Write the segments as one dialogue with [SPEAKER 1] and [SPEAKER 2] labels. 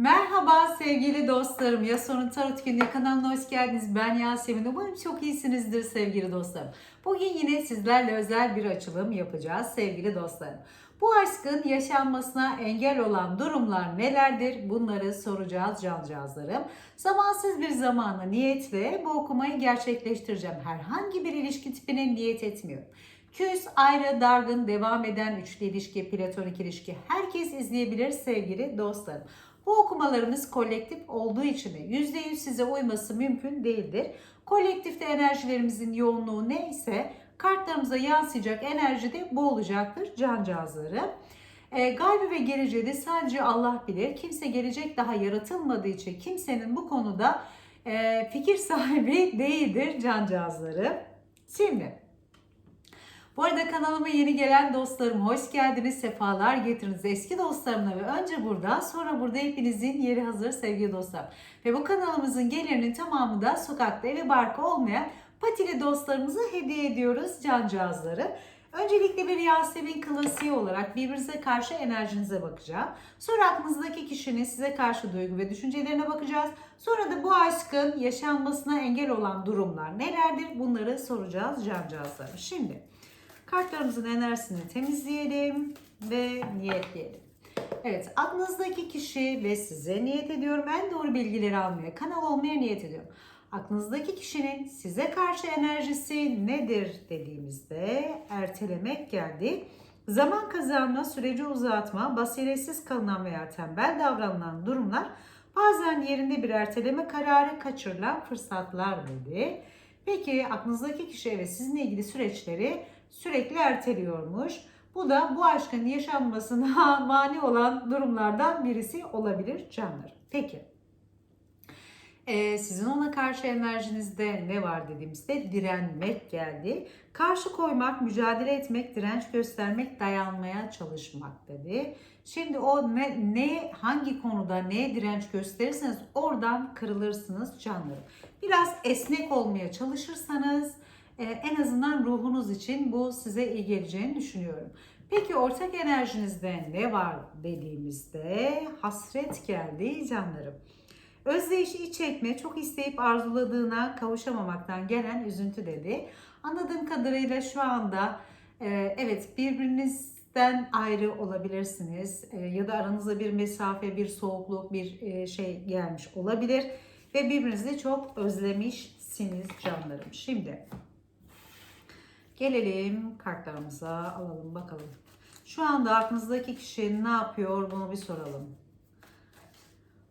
[SPEAKER 1] Merhaba sevgili dostlarım. Ya Sorun Tarot Günlüğü kanalına hoş geldiniz. Ben Yasemin. Umarım çok iyisinizdir sevgili dostlarım. Bugün yine sizlerle özel bir açılım yapacağız sevgili dostlarım. Bu aşkın yaşanmasına engel olan durumlar nelerdir? Bunları soracağız cancağızlarım. Zamansız bir zamana niyetle bu okumayı gerçekleştireceğim. Herhangi bir ilişki tipine niyet etmiyorum. Küs, ayrı, dargın, devam eden üçlü ilişki, platonik ilişki herkes izleyebilir sevgili dostlarım. Bu okumalarımız kolektif olduğu için de %100 size uyması mümkün değildir. Kolektifte enerjilerimizin yoğunluğu neyse kartlarımıza yansıyacak enerji de bu olacaktır cancağızları. E, gaybi ve geleceği de sadece Allah bilir. Kimse gelecek daha yaratılmadığı için kimsenin bu konuda e, fikir sahibi değildir cancağızları. Şimdi bu arada kanalıma yeni gelen dostlarım hoş geldiniz, sefalar getirdiniz. Eski dostlarımla ve önce burada sonra burada hepinizin yeri hazır sevgili dostlar. Ve bu kanalımızın gelirinin tamamı da sokakta evi barkı olmayan patili dostlarımıza hediye ediyoruz cancağızları. Öncelikle bir Yasemin klasiği olarak birbirinize karşı enerjinize bakacağım. Sonra aklınızdaki kişinin size karşı duygu ve düşüncelerine bakacağız. Sonra da bu aşkın yaşanmasına engel olan durumlar nelerdir bunları soracağız cancağızlar. Şimdi Kartlarımızın enerjisini temizleyelim ve niyetleyelim. Evet aklınızdaki kişi ve size niyet ediyorum. En doğru bilgileri almaya, kanal olmaya niyet ediyorum. Aklınızdaki kişinin size karşı enerjisi nedir dediğimizde ertelemek geldi. Zaman kazanma, süreci uzatma, basiretsiz kalınan veya tembel davranılan durumlar bazen yerinde bir erteleme kararı kaçırılan fırsatlar dedi. Peki aklınızdaki kişi ve sizinle ilgili süreçleri sürekli erteliyormuş. Bu da bu aşkın yaşanmasına mani olan durumlardan birisi olabilir canlar. Peki. Ee, sizin ona karşı enerjinizde ne var dediğimizde direnmek geldi. Karşı koymak, mücadele etmek, direnç göstermek, dayanmaya çalışmak dedi. Şimdi o ne, ne hangi konuda neye direnç gösterirseniz oradan kırılırsınız canlarım. Biraz esnek olmaya çalışırsanız en azından ruhunuz için bu size iyi geleceğini düşünüyorum. Peki ortak enerjinizde ne var dediğimizde hasret geldi canlarım. Özdeyişi çekme, çok isteyip arzuladığına kavuşamamaktan gelen üzüntü dedi. Anladığım kadarıyla şu anda e, evet birbirinizden ayrı olabilirsiniz e, ya da aranızda bir mesafe, bir soğukluk, bir e, şey gelmiş olabilir ve birbirinizi çok özlemişsiniz canlarım. Şimdi Gelelim kartlarımıza alalım bakalım. Şu anda aklınızdaki kişi ne yapıyor bunu bir soralım.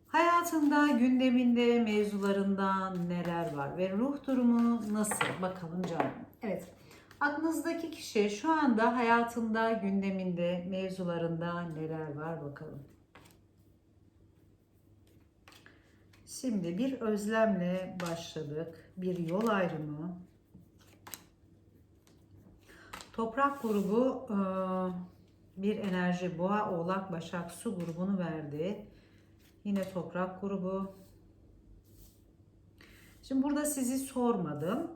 [SPEAKER 1] Hayatında, gündeminde, mevzularında neler var ve ruh durumu nasıl? Bakalım canım. Evet. Aklınızdaki kişi şu anda hayatında, gündeminde, mevzularında neler var bakalım. Şimdi bir özlemle başladık. Bir yol ayrımı, Toprak grubu e, bir enerji boğa, oğlak, başak, su grubunu verdi. Yine toprak grubu. Şimdi burada sizi sormadım.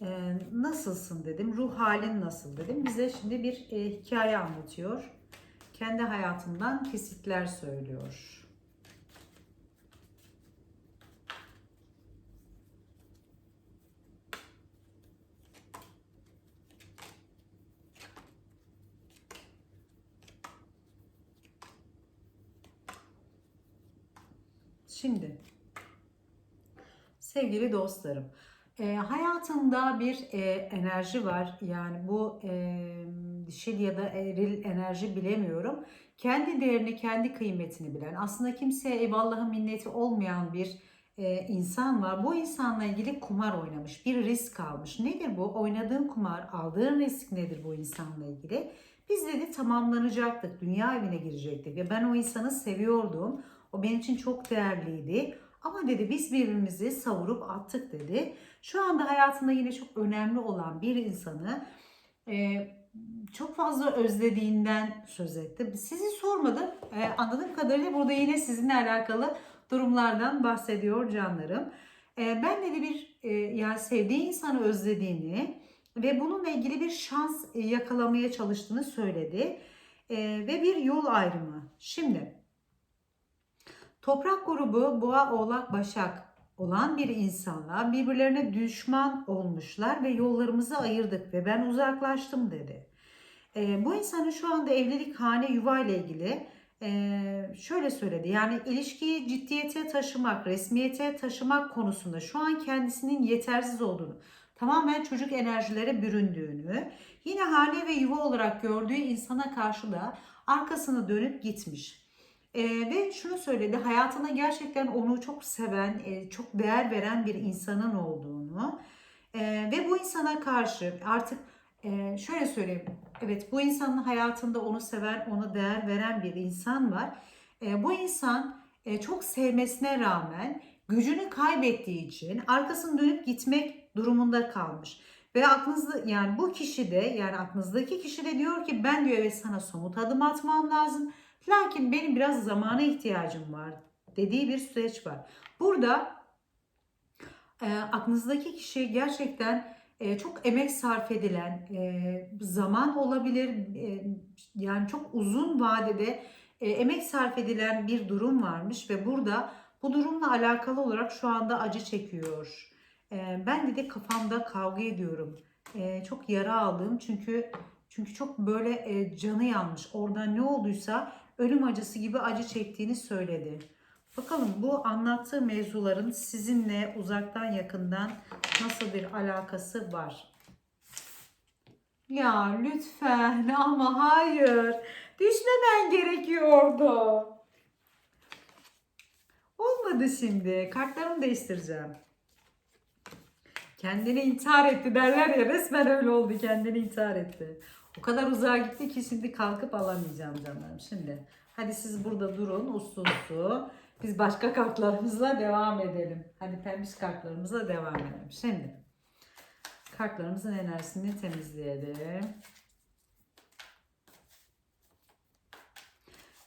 [SPEAKER 1] E, nasılsın dedim. Ruh halin nasıl dedim. Bize şimdi bir e, hikaye anlatıyor. Kendi hayatından kesitler söylüyor. Şimdi sevgili dostlarım e, hayatında bir e, enerji var. Yani bu e, dişil ya da eril enerji bilemiyorum. Kendi değerini, kendi kıymetini bilen, aslında kimseye eyvallahı minneti olmayan bir e, insan var. Bu insanla ilgili kumar oynamış, bir risk almış. Nedir bu? Oynadığın kumar, aldığın risk nedir bu insanla ilgili? Biz dedi tamamlanacaktık, dünya evine girecektik ve ben o insanı seviyordum. O benim için çok değerliydi. Ama dedi biz birbirimizi savurup attık dedi. Şu anda hayatında yine çok önemli olan bir insanı e, çok fazla özlediğinden söz etti. Sizi sormadım. E, anladığım kadarıyla burada yine sizinle alakalı durumlardan bahsediyor canlarım. E, ben dedi bir e, yani sevdiği insanı özlediğini ve bununla ilgili bir şans yakalamaya çalıştığını söyledi. E, ve bir yol ayrımı. Şimdi Toprak grubu Boğa, Oğlak, Başak olan bir insanla birbirlerine düşman olmuşlar ve yollarımızı ayırdık ve ben uzaklaştım dedi. Ee, bu insanın şu anda evlilik, hane, yuva ile ilgili ee, şöyle söyledi. Yani ilişkiyi ciddiyete taşımak, resmiyete taşımak konusunda şu an kendisinin yetersiz olduğunu, tamamen çocuk enerjilere büründüğünü, yine hane ve yuva olarak gördüğü insana karşı da arkasını dönüp gitmiş. Ee, ve şunu söyledi, hayatına gerçekten onu çok seven, e, çok değer veren bir insanın olduğunu e, ve bu insana karşı artık e, şöyle söyleyeyim, evet bu insanın hayatında onu seven, ona değer veren bir insan var. E, bu insan e, çok sevmesine rağmen gücünü kaybettiği için arkasını dönüp gitmek durumunda kalmış. Ve aklınızda yani bu kişi de yani aklınızdaki kişi de diyor ki ben diyor evet sana somut adım atmam lazım. Lakin benim biraz zamana ihtiyacım var dediği bir süreç var. Burada e, aklınızdaki kişi gerçekten e, çok emek sarf edilen e, zaman olabilir. E, yani çok uzun vadede e, emek sarf edilen bir durum varmış ve burada bu durumla alakalı olarak şu anda acı çekiyor. E, ben de de kafamda kavga ediyorum. E, çok yara aldım çünkü çünkü çok böyle e, canı yanmış. Orada ne olduysa ölüm acısı gibi acı çektiğini söyledi. Bakalım bu anlattığı mevzuların sizinle uzaktan yakından nasıl bir alakası var? Ya lütfen ama hayır. Düşmemen gerekiyordu. Olmadı şimdi. Kartlarımı değiştireceğim. Kendini intihar etti derler ya resmen öyle oldu kendini intihar etti. O kadar uzağa gitti ki şimdi kalkıp alamayacağım canlarım. Şimdi hadi siz burada durun uslu uslu. Biz başka kartlarımızla devam edelim. Hadi pembiş kartlarımızla devam edelim. Şimdi kartlarımızın enerjisini temizleyelim.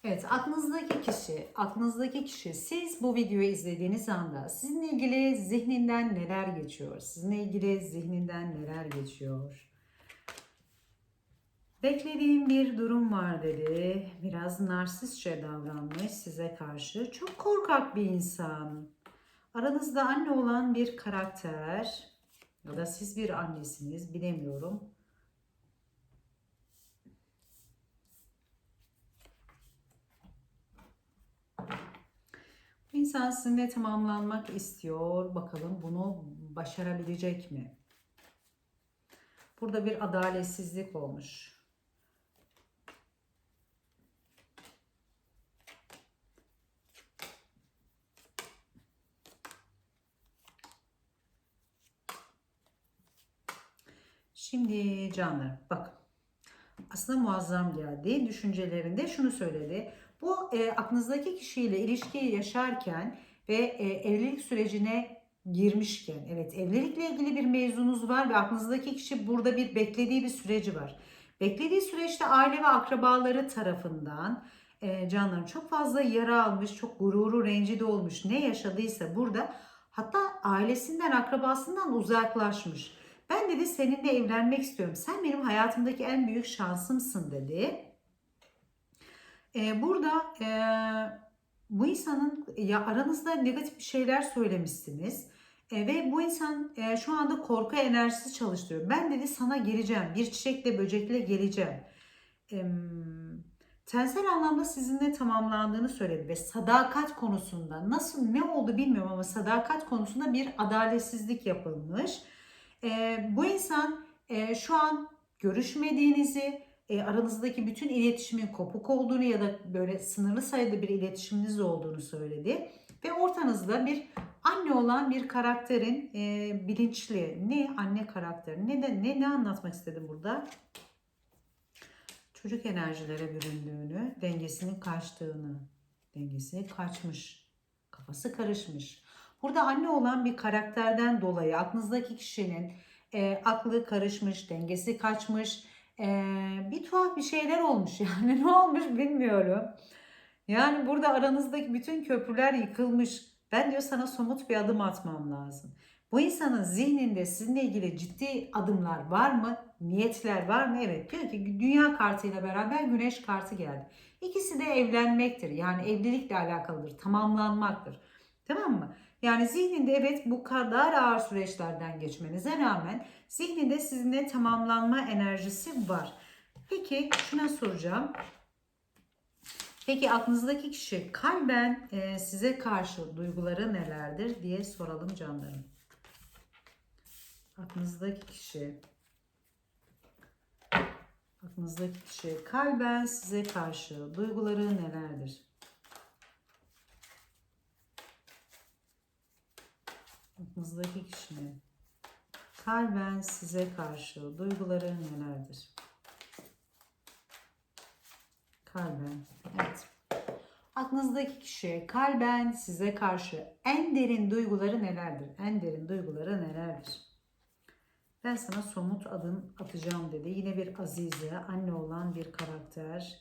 [SPEAKER 1] Evet, aklınızdaki kişi, aklınızdaki kişi siz bu videoyu izlediğiniz anda sizinle ilgili zihninden neler geçiyor? Sizinle ilgili zihninden neler geçiyor? Beklediğim bir durum var dedi. Biraz narsistçe davranmış size karşı. Çok korkak bir insan. Aranızda anne olan bir karakter ya da siz bir annesiniz bilemiyorum. Bu insan sizinle tamamlanmak istiyor. Bakalım bunu başarabilecek mi? Burada bir adaletsizlik olmuş. Şimdi canlar bak aslında muazzam geldi. Düşüncelerinde şunu söyledi. Bu e, aklınızdaki kişiyle ilişkiyi yaşarken ve e, evlilik sürecine girmişken evet evlilikle ilgili bir mevzunuz var ve aklınızdaki kişi burada bir beklediği bir süreci var. Beklediği süreçte aile ve akrabaları tarafından e, canlarım çok fazla yara almış, çok gururu rencide olmuş. Ne yaşadıysa burada hatta ailesinden, akrabasından uzaklaşmış. Ben dedi seninle evlenmek istiyorum. Sen benim hayatımdaki en büyük şansımsın dedi. Ee, burada e, bu insanın ya aranızda negatif bir şeyler söylemişsiniz. E, ve bu insan e, şu anda korku enerjisi çalıştırıyor. Ben dedi sana geleceğim. Bir çiçekle böcekle geleceğim. E, tensel anlamda sizinle tamamlandığını söyledi ve sadakat konusunda nasıl ne oldu bilmiyorum ama sadakat konusunda bir adaletsizlik yapılmış. E, bu insan e, şu an görüşmediğinizi, e, aranızdaki bütün iletişimin kopuk olduğunu ya da böyle sınırlı sayıda bir iletişiminiz olduğunu söyledi. Ve ortanızda bir anne olan bir karakterin e, bilinçli, ne anne karakteri, ne de ne ne anlatmak istedim burada? Çocuk enerjilere büründüğünü, dengesinin kaçtığını, dengesi kaçmış, kafası karışmış. Burada anne olan bir karakterden dolayı aklınızdaki kişinin e, aklı karışmış, dengesi kaçmış, e, bir tuhaf bir şeyler olmuş yani ne olmuş bilmiyorum. Yani burada aranızdaki bütün köprüler yıkılmış. Ben diyor sana somut bir adım atmam lazım. Bu insanın zihninde sizinle ilgili ciddi adımlar var mı? niyetler var mı? Evet. Diyor ki dünya kartıyla beraber güneş kartı geldi. İkisi de evlenmektir. Yani evlilikle alakalıdır. Tamamlanmaktır. Tamam mı? Yani zihninde evet bu kadar ağır süreçlerden geçmenize rağmen zihninde sizinle tamamlanma enerjisi var. Peki şuna soracağım. Peki aklınızdaki kişi kalben e, size karşı duyguları nelerdir diye soralım canlarım. Aklınızdaki kişi aklınızdaki kişi kalben size karşı duyguları nelerdir? Aklınızdaki kişinin kalben size karşı duyguları nelerdir? Kalben. Evet. Aklınızdaki kişi kalben size karşı en derin duyguları nelerdir? En derin duyguları nelerdir? Ben sana somut adım atacağım dedi. Yine bir azize, anne olan bir karakter.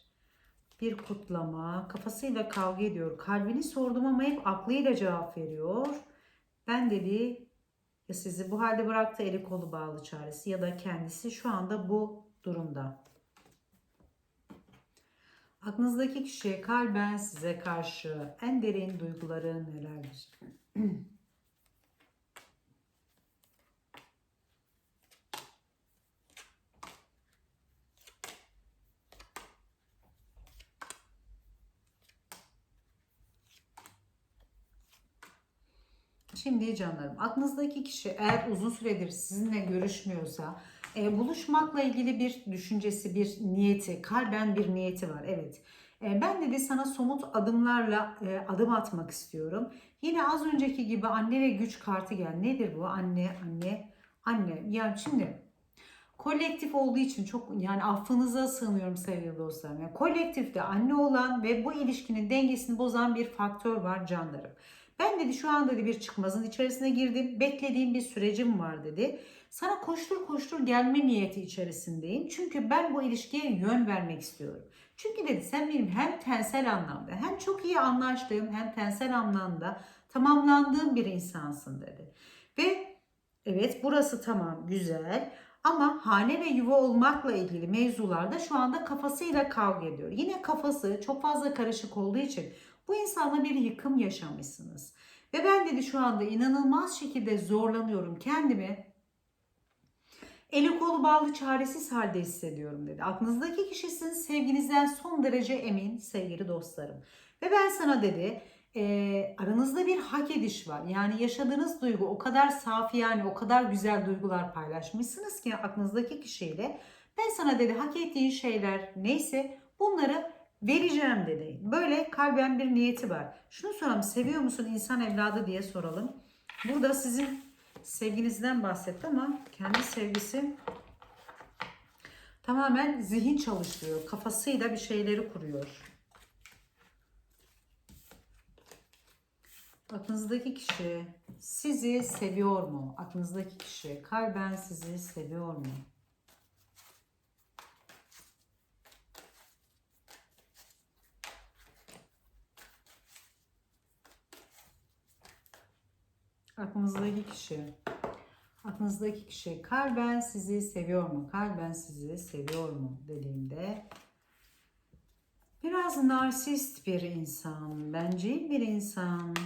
[SPEAKER 1] Bir kutlama, kafasıyla kavga ediyor. Kalbini sordum ama hep aklıyla cevap veriyor. Ben dedi ya sizi bu halde bıraktı eli kolu bağlı çaresi ya da kendisi şu anda bu durumda. Aklınızdaki kişiye kalben size karşı en derin duyguları nelerdir? Şimdi canlarım aklınızdaki kişi eğer uzun süredir sizinle görüşmüyorsa e, buluşmakla ilgili bir düşüncesi, bir niyeti, kalben bir niyeti var. Evet. E, ben dedi sana somut adımlarla e, adım atmak istiyorum. Yine az önceki gibi anne ve güç kartı gel. Nedir bu? Anne, anne, anne. Yani şimdi kolektif olduğu için çok yani affınıza sığınıyorum sevgili dostlarım. Yani kolektifte anne olan ve bu ilişkinin dengesini bozan bir faktör var canlarım. Ben dedi şu anda dedi bir çıkmazın içerisine girdim. Beklediğim bir sürecim var dedi. Sana koştur koştur gelme niyeti içerisindeyim. Çünkü ben bu ilişkiye yön vermek istiyorum. Çünkü dedi sen benim hem tensel anlamda hem çok iyi anlaştığım hem tensel anlamda tamamlandığım bir insansın dedi. Ve evet burası tamam güzel ama hane ve yuva olmakla ilgili mevzularda şu anda kafasıyla kavga ediyor. Yine kafası çok fazla karışık olduğu için bu insanla bir yıkım yaşamışsınız. Ve ben dedi şu anda inanılmaz şekilde zorlanıyorum kendimi. Eli kolu bağlı çaresiz halde hissediyorum dedi. Aklınızdaki kişisin sevginizden son derece emin sevgili dostlarım. Ve ben sana dedi e, aranızda bir hak ediş var. Yani yaşadığınız duygu o kadar safi yani o kadar güzel duygular paylaşmışsınız ki aklınızdaki kişiyle. Ben sana dedi hak ettiğin şeyler neyse bunları vereceğim dedi. Böyle kalben bir niyeti var. Şunu soralım seviyor musun insan evladı diye soralım. Burada sizin sevginizden bahsetti ama kendi sevgisi tamamen zihin çalıştırıyor. Kafasıyla bir şeyleri kuruyor. Aklınızdaki kişi sizi seviyor mu? Aklınızdaki kişi kalben sizi seviyor mu? Aklınızdaki kişi. Aklınızdaki kişi kalben sizi seviyor mu? Kalben sizi seviyor mu dediğimde biraz narsist bir insan, bencil bir insan.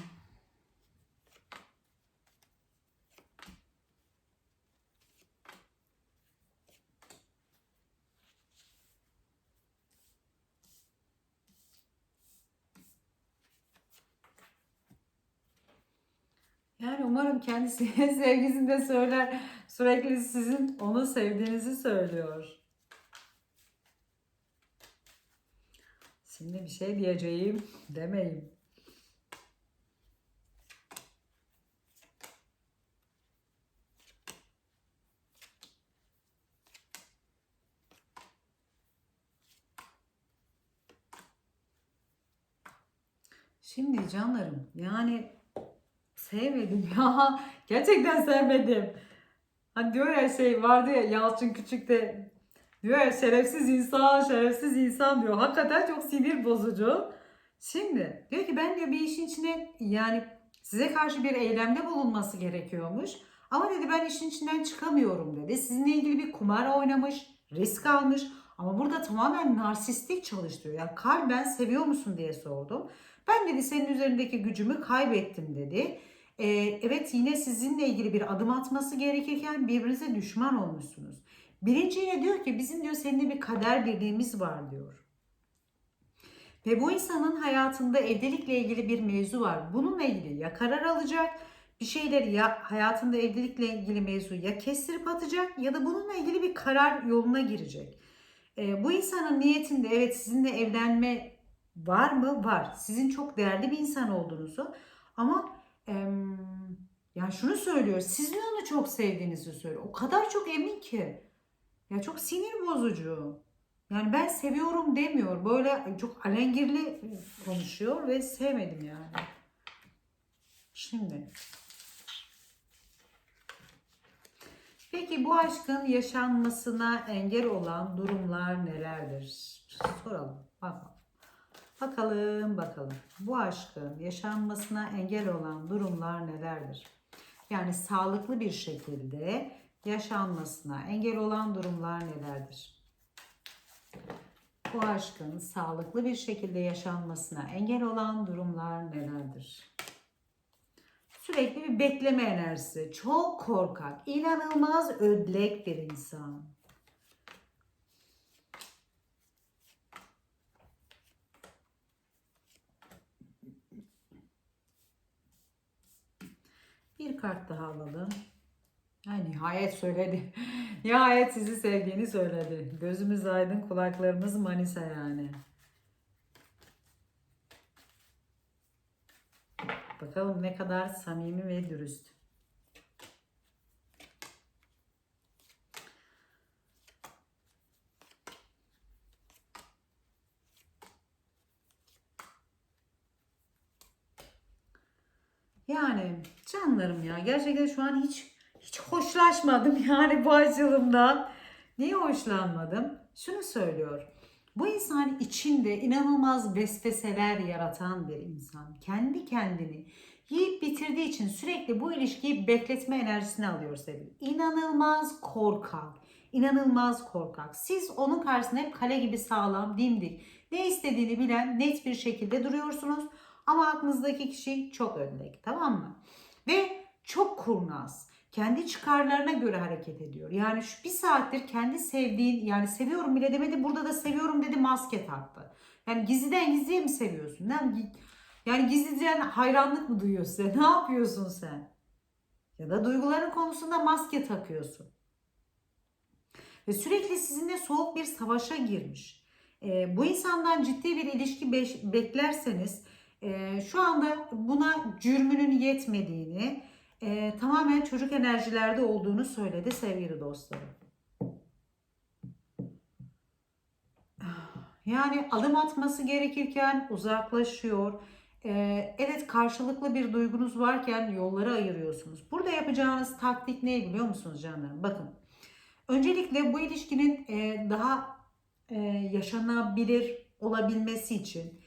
[SPEAKER 1] Yani umarım kendisi sevgisinde söyler. Sürekli sizin onu sevdiğinizi söylüyor. Şimdi bir şey diyeceğim demeyin. Şimdi canlarım yani Sevmedim ya. Gerçekten sevmedim. Hani diyor ya şey vardı ya Yalçın Küçük'te diyor ya şerefsiz insan, şerefsiz insan diyor. Hakikaten çok sinir bozucu. Şimdi diyor ki ben diyor bir işin içine yani size karşı bir eylemde bulunması gerekiyormuş. Ama dedi ben işin içinden çıkamıyorum dedi. Sizinle ilgili bir kumar oynamış, risk almış. Ama burada tamamen narsistik çalıştırıyor. Yani kalben seviyor musun diye sordum. Ben dedi senin üzerindeki gücümü kaybettim dedi. Ee, evet yine sizinle ilgili bir adım atması gerekirken birbirinize düşman olmuşsunuz. Birinci yine diyor ki bizim diyor seninle bir kader birliğimiz var diyor. Ve bu insanın hayatında evlilikle ilgili bir mevzu var. Bununla ilgili ya karar alacak, bir şeyleri ya hayatında evlilikle ilgili mevzu ya kestirip atacak ya da bununla ilgili bir karar yoluna girecek. Ee, bu insanın niyetinde evet sizinle evlenme var mı? Var. Sizin çok değerli bir insan olduğunuzu ama yani şunu söylüyor. Siz de onu çok sevdiğinizi söylüyor. O kadar çok emin ki. Ya çok sinir bozucu. Yani ben seviyorum demiyor. Böyle çok alengirli konuşuyor ve sevmedim yani. Şimdi. Peki bu aşkın yaşanmasına engel olan durumlar nelerdir? Soralım. Bakalım. Bakalım bakalım. Bu aşkın yaşanmasına engel olan durumlar nelerdir? Yani sağlıklı bir şekilde yaşanmasına engel olan durumlar nelerdir? Bu aşkın sağlıklı bir şekilde yaşanmasına engel olan durumlar nelerdir? Sürekli bir bekleme enerjisi. Çok korkak, inanılmaz ödlek bir insan. Kart daha alalım. Ay, nihayet söyledi. nihayet sizi sevdiğini söyledi. Gözümüz aydın, kulaklarımız manisa yani. Bakalım ne kadar samimi ve dürüst. Yani canlarım ya gerçekten şu an hiç hiç hoşlaşmadım yani bu açılımdan. Niye hoşlanmadım? Şunu söylüyor. Bu insan içinde inanılmaz vesveseler yaratan bir insan. Kendi kendini yiyip bitirdiği için sürekli bu ilişkiyi bekletme enerjisini alıyor sevgili. İnanılmaz korkak. İnanılmaz korkak. Siz onun karşısında hep kale gibi sağlam, dimdik. Ne istediğini bilen net bir şekilde duruyorsunuz. Ama aklınızdaki kişi çok öndeki tamam mı? Ve çok kurnaz. Kendi çıkarlarına göre hareket ediyor. Yani şu bir saattir kendi sevdiğin yani seviyorum bile demedi burada da seviyorum dedi maske taktı. Yani gizliden gizliye mi seviyorsun? Yani, yani gizliden hayranlık mı duyuyorsun sen? Ne yapıyorsun sen? Ya da duyguların konusunda maske takıyorsun. Ve sürekli sizinle soğuk bir savaşa girmiş. Ee, bu insandan ciddi bir ilişki beklerseniz e, şu anda buna cürmünün yetmediğini, e, tamamen çocuk enerjilerde olduğunu söyledi sevgili dostlarım. Yani adım atması gerekirken uzaklaşıyor. E, evet karşılıklı bir duygunuz varken yolları ayırıyorsunuz. Burada yapacağınız taktik ne biliyor musunuz canlarım? Bakın. Öncelikle bu ilişkinin e, daha e, yaşanabilir olabilmesi için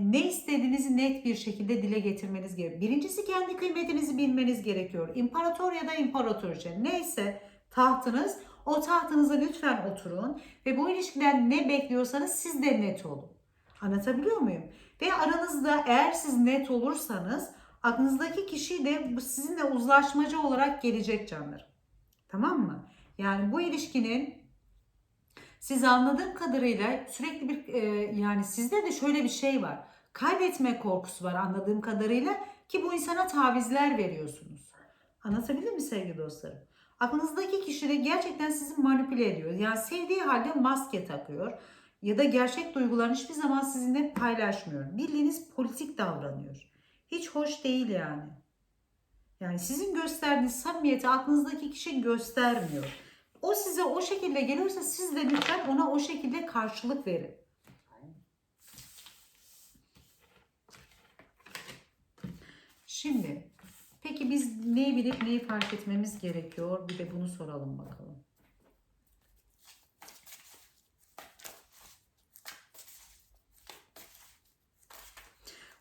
[SPEAKER 1] ne istediğinizi net bir şekilde dile getirmeniz gerekiyor. Birincisi kendi kıymetinizi bilmeniz gerekiyor. İmparator ya da imparatoriçe neyse tahtınız o tahtınıza lütfen oturun ve bu ilişkiden ne bekliyorsanız siz de net olun. Anlatabiliyor muyum? Ve aranızda eğer siz net olursanız aklınızdaki kişi de sizinle uzlaşmacı olarak gelecek canlarım. Tamam mı? Yani bu ilişkinin siz anladığım kadarıyla sürekli bir e, yani sizde de şöyle bir şey var. Kaybetme korkusu var anladığım kadarıyla ki bu insana tavizler veriyorsunuz. Anlatabildim mi sevgili dostlarım? Aklınızdaki kişi de gerçekten sizi manipüle ediyor. Yani sevdiği halde maske takıyor. Ya da gerçek duygularını hiçbir zaman sizinle paylaşmıyor. Bildiğiniz politik davranıyor. Hiç hoş değil yani. Yani sizin gösterdiğiniz samimiyeti aklınızdaki kişi göstermiyor. O size o şekilde geliyorsa siz de lütfen ona o şekilde karşılık verin. Şimdi peki biz neyi bilip neyi fark etmemiz gerekiyor? Bir de bunu soralım bakalım.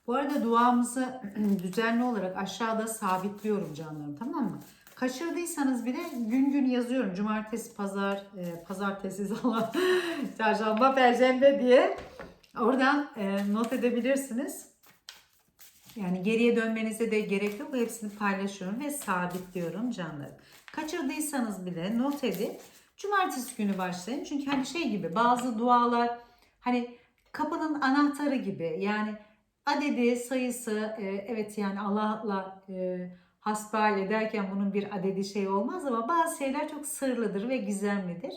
[SPEAKER 1] Bu arada duamızı düzenli olarak aşağıda sabitliyorum canlarım tamam mı? Kaçırdıysanız bile gün gün yazıyorum. Cumartesi, pazar, e, pazartesi, salı, çarşamba, perşembe diye. Oradan e, not edebilirsiniz. Yani geriye dönmenize de gerek yok. Hepsini paylaşıyorum ve sabitliyorum canlarım. Kaçırdıysanız bile not edip cumartesi günü başlayın. Çünkü hani şey gibi bazı dualar hani kapının anahtarı gibi. Yani adedi, sayısı e, evet yani Allah'la e, hasbihal ederken bunun bir adedi şey olmaz ama bazı şeyler çok sırlıdır ve gizemlidir.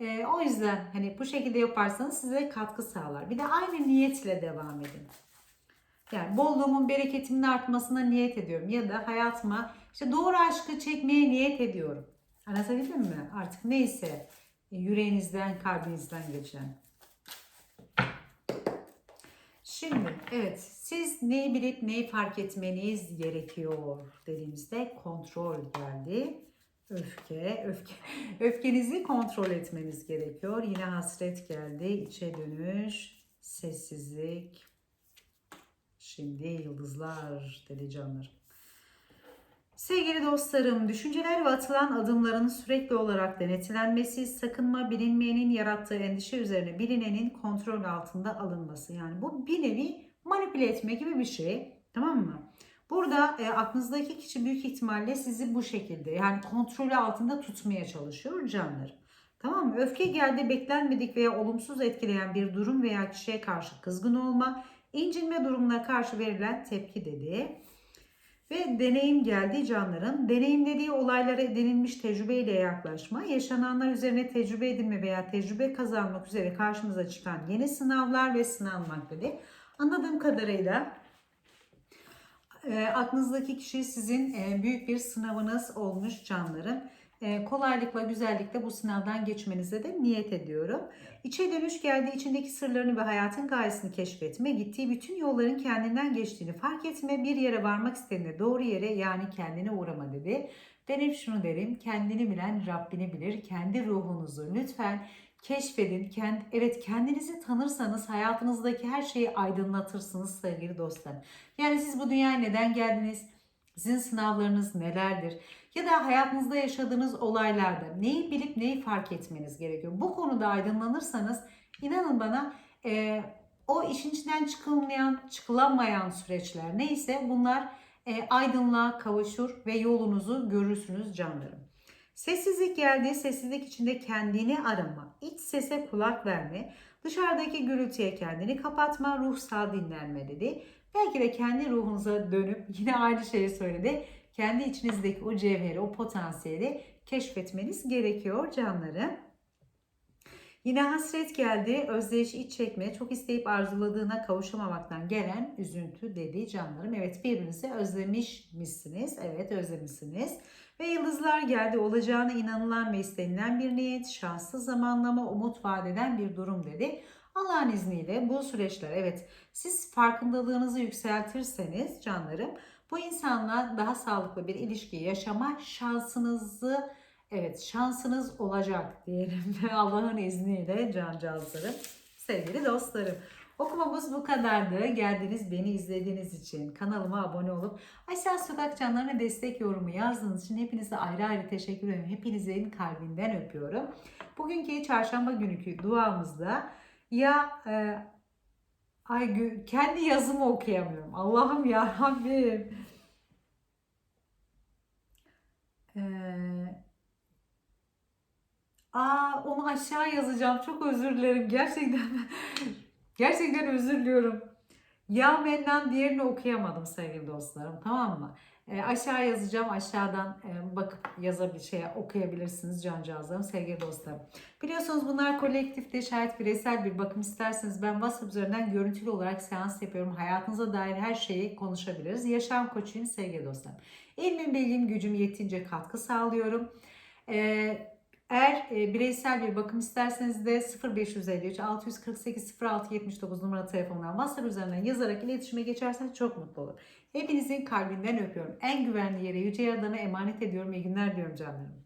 [SPEAKER 1] E, o yüzden hani bu şekilde yaparsanız size katkı sağlar. Bir de aynı niyetle devam edin. Yani bolluğumun, bereketimin artmasına niyet ediyorum. Ya da hayatıma işte doğru aşkı çekmeye niyet ediyorum. Anlatabildim mi? Artık neyse yüreğinizden, kalbinizden geçen. Şimdi evet siz neyi bilip neyi fark etmeniz gerekiyor dediğimizde kontrol geldi. Öfke, öfke, öfkenizi kontrol etmeniz gerekiyor. Yine hasret geldi, içe dönüş, sessizlik, Şimdi yıldızlar dedi canlarım. Sevgili dostlarım, düşünceler ve atılan adımların sürekli olarak denetlenmesi, sakınma, bilinmeyenin yarattığı endişe üzerine bilinenin kontrol altında alınması. Yani bu bir nevi manipüle etme gibi bir şey. Tamam mı? Burada e, aklınızdaki kişi büyük ihtimalle sizi bu şekilde yani kontrolü altında tutmaya çalışıyor canlarım. Tamam mı? Öfke geldi beklenmedik veya olumsuz etkileyen bir durum veya kişiye karşı kızgın olma, incinme durumuna karşı verilen tepki dedi. Ve deneyim geldi canlarım. Deneyimlediği olaylara edinilmiş tecrübeyle yaklaşma, yaşananlar üzerine tecrübe edinme veya tecrübe kazanmak üzere karşımıza çıkan yeni sınavlar ve sınanmak dedi. Anladığım kadarıyla e, aklınızdaki kişi sizin e, büyük bir sınavınız olmuş canlarım. E, kolaylıkla, güzellikle bu sınavdan geçmenize de niyet ediyorum. İçe dönüş geldi, içindeki sırlarını ve hayatın gayesini keşfetme, gittiği bütün yolların kendinden geçtiğini fark etme, bir yere varmak istediğinde doğru yere yani kendine uğrama dedi. Ben hep şunu derim, kendini bilen Rabbini bilir, kendi ruhunuzu lütfen keşfedin. Kend, evet kendinizi tanırsanız hayatınızdaki her şeyi aydınlatırsınız sevgili dostlar. Yani siz bu dünyaya neden geldiniz? Sizin sınavlarınız nelerdir? Ya da hayatınızda yaşadığınız olaylarda neyi bilip neyi fark etmeniz gerekiyor. Bu konuda aydınlanırsanız inanın bana e, o işin içinden çıkılmayan, çıkılamayan süreçler neyse bunlar e, aydınlığa kavuşur ve yolunuzu görürsünüz canlarım. Sessizlik geldi, sessizlik içinde kendini arama, iç sese kulak verme, dışarıdaki gürültüye kendini kapatma, ruhsal dinlenme dedi. Belki de kendi ruhunuza dönüp yine aynı şeyi söyledi. Kendi içinizdeki o cevheri, o potansiyeli keşfetmeniz gerekiyor canları. Yine hasret geldi, özdeyiş iç çekme, çok isteyip arzuladığına kavuşamamaktan gelen üzüntü dedi canlarım. Evet birbirinizi özlemişmişsiniz, evet özlemişsiniz. Ve yıldızlar geldi, olacağına inanılan ve istenilen bir niyet, şanslı zamanlama, umut vadeden bir durum dedi. Allah'ın izniyle bu süreçler evet siz farkındalığınızı yükseltirseniz canlarım bu insanla daha sağlıklı bir ilişki yaşama şansınızı evet şansınız olacak diyelim ve Allah'ın izniyle cancağızlarım sevgili dostlarım. Okumamız bu kadardı. Geldiniz beni izlediğiniz için, kanalıma abone olup aşağı sokak canlarına destek yorumu yazdığınız için hepinize ayrı ayrı teşekkür ederim. Hepinizin kalbinden öpüyorum. Bugünkü çarşamba günkü duamızda ya e, ay kendi yazımı okuyamıyorum. Allah'ım ya Rabbim. Ee, aa onu aşağı yazacağım. Çok özür dilerim. Gerçekten gerçekten özür diliyorum. Ya Mennan diğerini okuyamadım sevgili dostlarım. Tamam mı? E, aşağı yazacağım. Aşağıdan e, bakıp yazabilir şey okuyabilirsiniz cancağızlarım, sevgili dostlarım. Biliyorsunuz bunlar kolektifte şayet bireysel bir bakım isterseniz ben WhatsApp üzerinden görüntülü olarak seans yapıyorum. Hayatınıza dair her şeyi konuşabiliriz. Yaşam koçuyum sevgili dostlarım. İlmim, bilgim, gücüm yettiğince katkı sağlıyorum. Eee eğer e, bireysel bir bakım isterseniz de 0553 648 06 79 numara telefonundan WhatsApp üzerinden yazarak iletişime geçerseniz çok mutlu olurum. Hepinizin kalbinden öpüyorum. En güvenli yere Yüce Yaradan'a emanet ediyorum. İyi günler diyorum canlarım.